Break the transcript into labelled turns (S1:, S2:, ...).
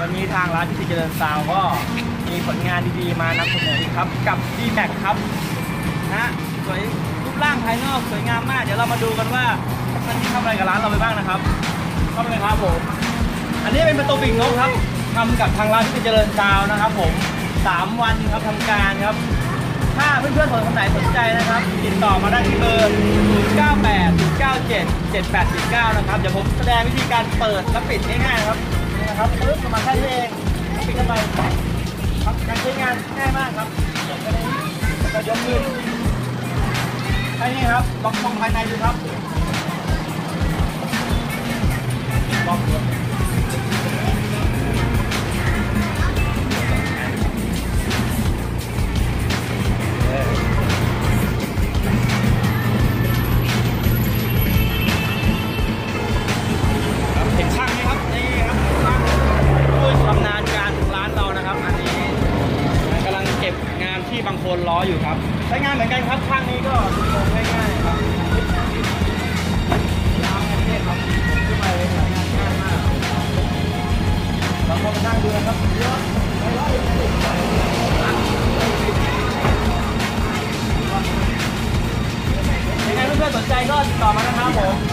S1: วันนี้ทางร้านที่เจริญซาวก็มีผลงานดีๆมานำเสนออีกครับ กับ d m a x ครับนะสวยรูปร่างภายนอกสวยงามมาก เดี๋ยวเรามาดูกันว่ามันนี้ทำอะไรกับร้านเราไปบ้างนะครับเข้าไปเลยครับผมอันนี้เป็นประตูปิ่งนกครับทำกับทางร้านที่เจริญซาวนะครับ ผมสามวันครับทำการครับถ้าเพื่อนๆคนไหนสนใจนะครับ ติดต่อมาได้ที่เบอร์ 098 97 7849 นะครับ เดี๋ยวผมแสดงวิธีการเปิดและปิดง่ายๆครับ นี่นะครับปึ๊บประมาณแค่นี้เองปิดเข้าไปครับการใช้งานง่ายมากครับจะไปในนี้แล้วก็ยกขึ้นแค่นี้ครับล็อกช่องภายในดูครับ นล้ออยู่ครับ ใช้งานเหมือนกันครับช่างนี้ก็ลงง่ายๆครับยาวแค่นี้ครับขึ้นไปเลยงานง่ายมากบางคนมานั่งดูนะครับเยอะไม่ร้อยยังไงเพื่อนๆสนใจก็ติดต่อมานะครับผม